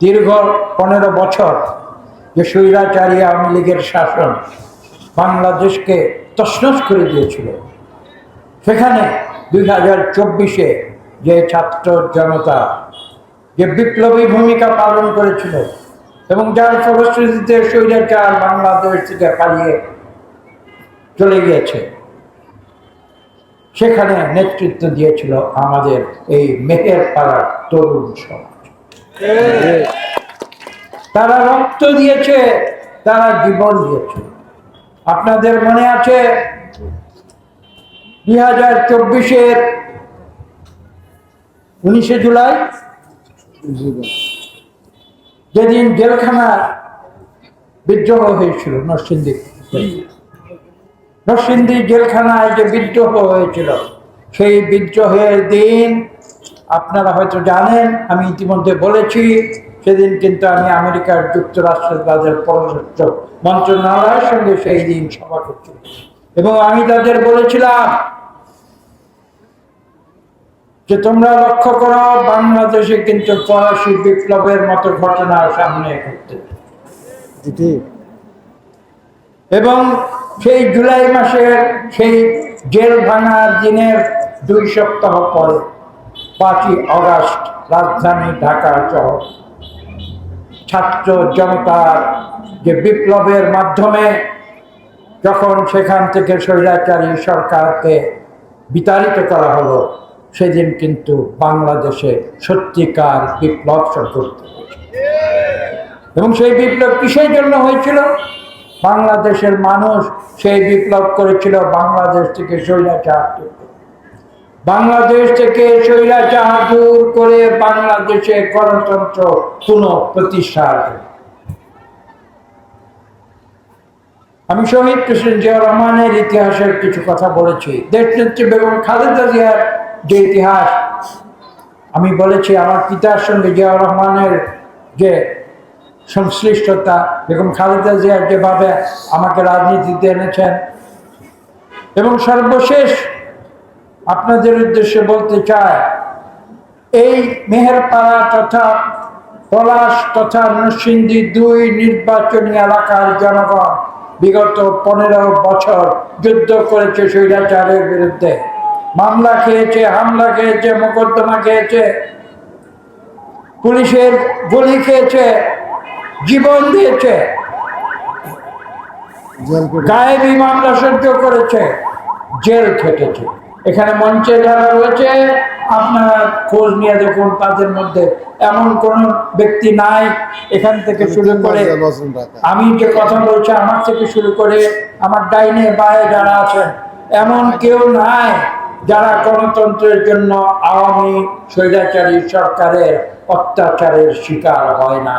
দীর্ঘ পনেরো বছর যে স্বৈরাচারী আওয়ামী লীগের শাসন বাংলাদেশকে তছনছ করে দিয়েছিল। সেখানে দুই হাজার চব্বিশে যে ছাত্র জনতা যে বিপ্লবী ভূমিকা পালন করেছিল এবং যার ফলশ্রুতিতে স্বৈরাচার বাংলাদেশ থেকে পালিয়ে চলে গিয়েছে, সেখানে নেতৃত্ব দিয়েছিল আমাদের এই মেহের পাড়ার তরুণ সমাজ। তারা রক্ত দিয়েছে, তারা জীবন দিয়েছে। আপনাদের মনে আছে? দুই হাজার চব্বিশের উনিশে জুলাই? যেদিন জেলখানা বিদ্রোহ হয়েছিল, নরসিংদী। নরসিংদী জেলখানায় যে বিদ্রোহ হয়েছিল, সেই বিদ্রোহের দিন আপনারা হয়তো জানেন আমি ইতিমধ্যে বলেছি সেদিন কিন্তু আমি আমেরিকার যুক্তরাষ্ট্রের তাদের পররাষ্ট্র মন্ত্রণালয়ের সঙ্গে সেই দিন সভা করছি এবং আমি তাদের বলেছিলাম যে তোমরা লক্ষ্য করো বাংলাদেশে কিন্তু ফরাসি বিপ্লবের মতো ঘটনা সামনে ঘটতে এবং সেই জুলাই মাসের সেই জেল ভাঙার দিনের দুই সপ্তাহ পরে পাঁচই অগাস্ট রাজধানী ঢাকা শহর ছাত্র জনতার যে বিপ্লবের মাধ্যমে যখন সেখান থেকে স্বৈরাচারী সরকারকে বিতাড়িত করা হলো, সেদিন কিন্তু বাংলাদেশে সত্যিকার বিপ্লব সংঘটিত এবং সেই বিপ্লব কিসের জন্য হয়েছিল বাংলাদেশের মানুষ সেই বিপ্লব করেছিল বাংলাদেশ থেকে স্বৈরাচার। বাংলাদেশ থেকে স্বৈরাচার দূর করে বাংলাদেশে গণতন্ত্র পুনঃ প্রতিষ্ঠা। আমি শহীদ প্রেসিডেন্ট জিয়া রহমানের ইতিহাসের কিছু কথা বলেছি দেশ দেশনেত্রী বেগম খালেদা জিয়ার যে ইতিহাস, আমি বলেছি আমার পিতার সঙ্গে জিয়া রহমানের যে সংশ্লিষ্টতা, বেগম খালেদা জিয়া যেভাবে আমাকে রাজনীতিতে এনেছেন এবং সর্বশেষ আপনাদের উদ্দেশ্যে বলতে চাই এই মেহেরপাড়া তথা পলাশ তথা নরসিংদী দুই নির্বাচনী এলাকার জনগণ বিগত পনেরো বছর যুদ্ধ করেছে স্বৈরাচারের বিরুদ্ধে। মামলা খেয়েছে হামলা খেয়েছে মোকদ্দমা খেয়েছে পুলিশের গুলি খেয়েছে জীবন দিয়েছে গায়েবী মামলা সহ্য করেছে জেল খেটেছে। এখানে মঞ্চে যারা রয়েছে আপনারা খোঁজ নিয়ে দেখুন তাদের মধ্যে এমন কোন ব্যক্তি নাই এখান থেকে শুরু করে আমি যে কথা বলছি আমার থেকে শুরু করে আমার ডাইনে বায়ে যারা আছেন এমন কেউ নাই যারা গণতন্ত্রের জন্য আওয়ামী স্বৈরাচারী সরকারের অত্যাচারের শিকার হয় না।